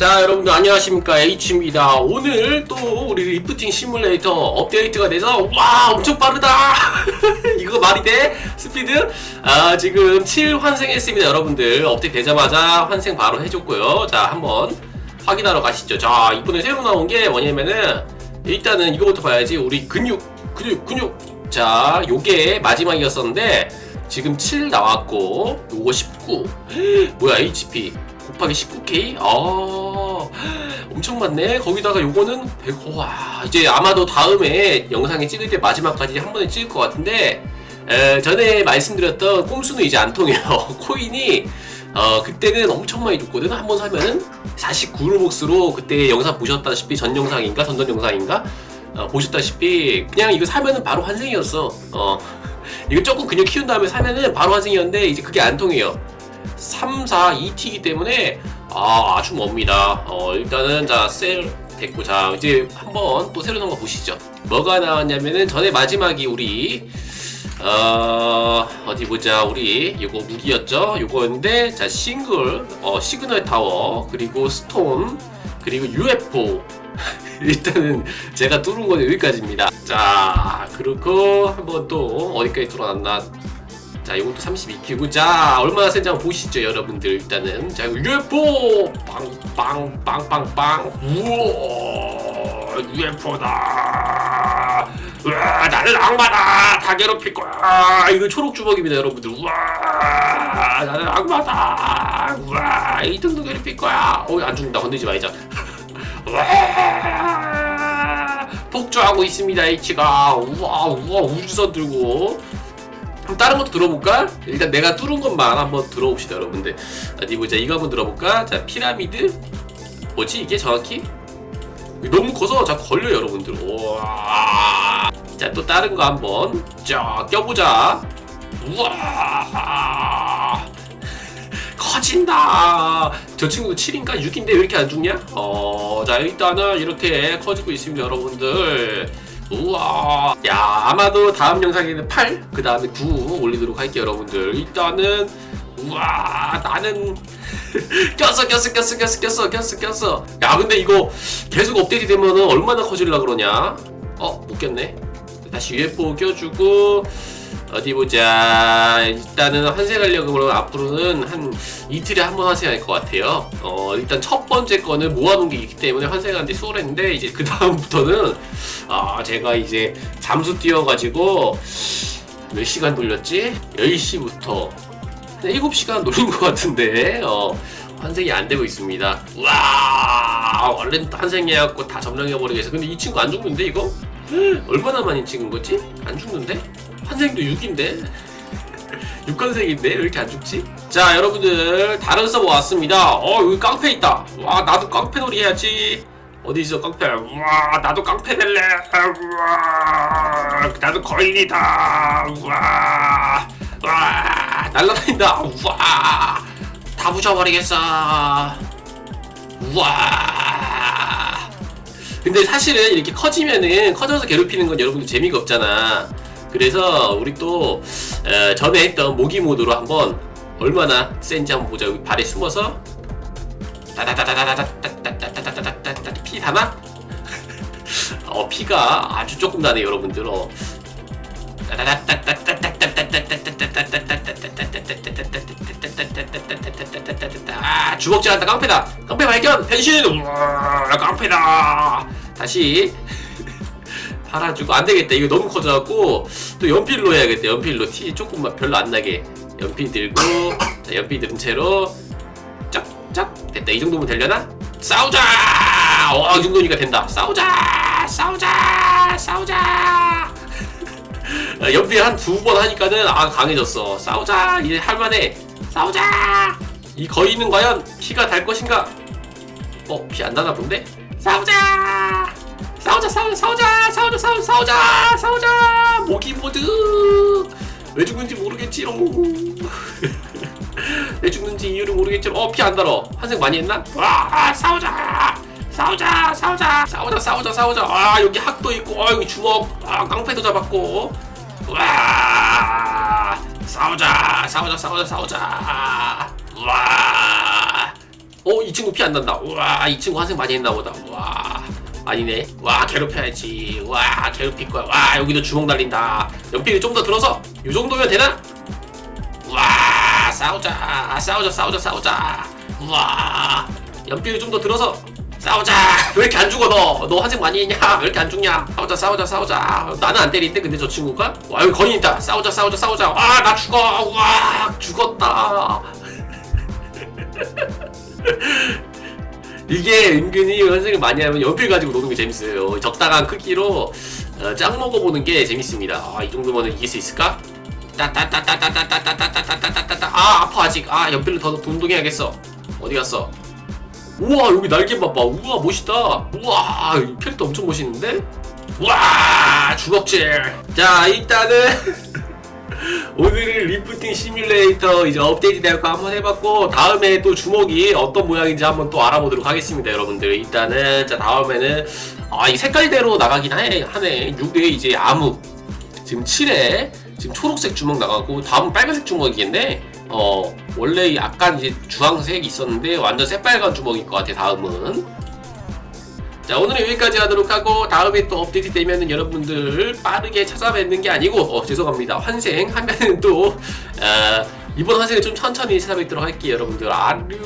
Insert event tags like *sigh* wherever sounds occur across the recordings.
자 여러분들 안녕하십니까. H입니다. 오늘 또 우리 리프팅 시뮬레이터 업데이트가 돼서 와 엄청 빠르다. *laughs* 이거 말이 돼? 스피드? 아 지금 7 환생했습니다 여러분들. 업데이트 되자마자 환생 바로 해줬고요. 자 한번 확인하러 가시죠. 자 이번에 새로 나온 게 뭐냐면은 일단은 이거부터 봐야지. 우리 근육 근육 근육. 자 요게 마지막이었었는데 지금 7 나왔고 요거 19 *gasps* 뭐야 HP 곱하기 19K? 아, 엄청 많네. 거기다가 요거는 100, 와, 이제 아마도 다음에 영상에 찍을 때 마지막까지 한 번에 찍을 것 같은데, 에, 전에 말씀드렸던 꼼수는 이제 안 통해요. *laughs* 코인이, 어, 그때는 엄청 많이 줬거든. 한 번 사면은 49루복스로 그때 영상 보셨다시피 전 영상인가? 전전 영상인가? 어, 보셨다시피 그냥 이거 사면은 바로 환생이었어. 어, *laughs* 이거 조금 근육 키운 다음에 사면은 바로 환생이었는데 이제 그게 안 통해요. 3, 4, 2T이기 때문에 아, 아주 멉니다. 어, 일단은 자, 셀 됐고 자, 이제 한번 또 새로 나온 거 보시죠. 뭐가 나왔냐면은 전에 마지막이 우리 어, 어디 보자. 우리 이거 무기였죠? 요거였는데 자, 싱글 어, 시그널 타워 그리고 스톤 그리고 UFO *laughs* 일단은 제가 뚫은 건 여기까지입니다. 자, 그리고 한번 또 어디까지 뚫어놨나 자, 이것도 32키고 자, 얼마나 센지 한번 보시죠, 여러분들. 일단은 자, UFO 빵빵빵빵빵 우와 UFO다. 우와, 나는 악마다. 다 괴롭힐 거야. 이거 초록 주먹입니다, 여러분들. 우와, 나는 악마다. 우와, 2등도 괴롭힐 거야. 어, 안 죽는다. 건들지 말자. *laughs* 우와, 폭주하고 있습니다, H가. 우와, 우와, 우주선 들고. 그럼 다른 것도 들어볼까? 일단 내가 뚫은 것만 한번 들어봅시다 여러분들. 어디 보자 이거 한번 들어볼까? 자 피라미드. 뭐지 이게 정확히? 너무 커서 자꾸 걸려요 여러분들. 우와. 자또 다른 거 한번. 자 껴보자. 우와. 커진다. 저 친구도 7인가? 6인데 왜 이렇게 안 죽냐? 어자 일단은 이렇게 커지고 있습니다 여러분들 우와. 야 아마도 다음 영상에는 8 그 다음에 9 올리도록 할게요 여러분들. 일단은 우와 나는 *laughs* 꼈어 꼈어 꼈어 꼈어 꼈어 꼈어 꼈어. 야 근데 이거 계속 업데이트 되면은 얼마나 커질라 그러냐? 어 못 꼈네. 다시 UFO 껴주고 어디 보자 일단은 환생하려고 그러면 앞으로는 한 이틀에 한 번 환생할 것 같아요 어 일단 첫 번째 거는 모아놓은 게 있기 때문에 환생하는데 수월했는데 이제 그 다음부터는 아 제가 이제 잠수 뛰어가지고 몇 시간 돌렸지? 10시부터 7시간 돌린 것 같은데 어 환생이 안 되고 있습니다 와 얼른 환생해갖고 다 점령해버리겠어 근데 이 친구 안 죽는데 이거? 얼마나 많이 찍은 거지? 안 죽는데? 환생도 6인데? 6관생인데? 왜 이렇게 안 죽지? 자 여러분들 다른 서버 왔습니다. 어 여기 깡패 있다. 와 나도 깡패 놀이 해야지. 어디 있어 깡패? 우와 나도 깡패 될래. 우와 나도 거인이다. 우와 날라다닌다. 우와 다 부셔버리겠어. 우와. 근데 사실은 이렇게 커지면은 커져서 괴롭히는 건 여러분들 재미가 없잖아 그래서 우리 또 어, 전에 했던 모기 모드로 한번 얼마나 센지 한번 보자 여기 발에 숨어서 피 다나? 어 피가 아주 조금 나네 여러분들 어 아 주먹질 한다 깡패다 깡패 발견 변신 우와 깡패다 다시 팔아주고 안 되겠다. 이거 너무 커져갖고 또 연필로 해야겠다. 연필로 티 조금만 별로 안 나게. 연필 들고 자 연필 든 채로 짝짝. 됐다. 이 정도면 되려나? 싸우자! 와 이 정도니까 된다. 싸우자! 싸우자! 싸우자! *laughs* 아, 연필 한 두 번 하니까는 아 강해졌어. 싸우자! 이제 할만해. 싸우자! 이 거인은 과연 피가 달 것인가? 어 피 안 나나 본데? 싸우자 싸우자 싸우자 싸우자 싸우자 싸우자 싸우자 싸우자! 모기 모드 왜 죽는지 모르겠지롱 *laughs* 왜 죽는지 이유를 모르겠지롱 어피 안 달어. 환생 많이 했나? 와 싸우자! 싸우자 싸우자! 싸우자 싸우자 싸우자! 아 여기 학도 있고 아 여기 주먹 아 깡패도 잡았고. 와 싸우자 싸우자 싸우자 싸우자! 와. 어, 이 친구 피 안 난다. 우와, 이 친구 환생 많이 했나 보다. 우와. 아니네. 와, 괴롭혀야지. 와, 괴롭힐 거야. 와, 여기도 주먹 날린다. 연필이 좀 더 들어서. 요 정도면 되나? 우와, 싸우자. 싸우자, 싸우자, 싸우자. 우와. 연필이 좀 더 들어서. 싸우자. 왜 이렇게 안 죽어, 너? 너 환생 많이 했냐? 왜 이렇게 안 죽냐? 싸우자, 싸우자, 싸우자. 나는 안 때리는데, 근데 저 친구가? 와, 여기 거인 있다. 싸우자, 싸우자, 싸우자. 와, 나 죽어. 와, 죽었다. *laughs* 이게 은근히 환생을 많이 하면 연필 가지고 노는 게 재밌어요. 적당한 크기로 어, 짱 먹어보는 게 재밌습니다. 아, 이 정도면 이길 수 있을까? 따따따따따따따따따따따따따따 아 아파 아직 아 연필로 더 운동해야겠어 어디 갔어 우와 여기 날개 봐봐 우와 멋있다 우와 이 캐릭터 엄청 멋있는데 우와 주걱질 자 일단은 오늘은 리프팅 시뮬레이터 이제 업데이트 되고 한번 해봤고 다음에 또 주먹이 어떤 모양인지 한번 또 알아보도록 하겠습니다 여러분들. 일단은 자 다음에는 아 이 색깔대로 나가긴 하네, 하네. 6회 이제 암흑 지금 7회 지금 초록색 주먹 나가고 다음은 빨간색 주먹이겠네. 어 원래 약간 이제 주황색이 있었는데 완전 새빨간 주먹일 것 같아 다음은 자 오늘은 여기까지 하도록 하고 다음에 또 업데이트 되면은 여러분들 빠르게 찾아뵙는 게 아니고 어 죄송합니다. 환생 하면은 또 어, 이번 환생은 좀 천천히 찾아뵙도록 할게요 여러분들. 아류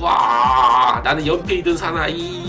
와 나는 연패이든 사나이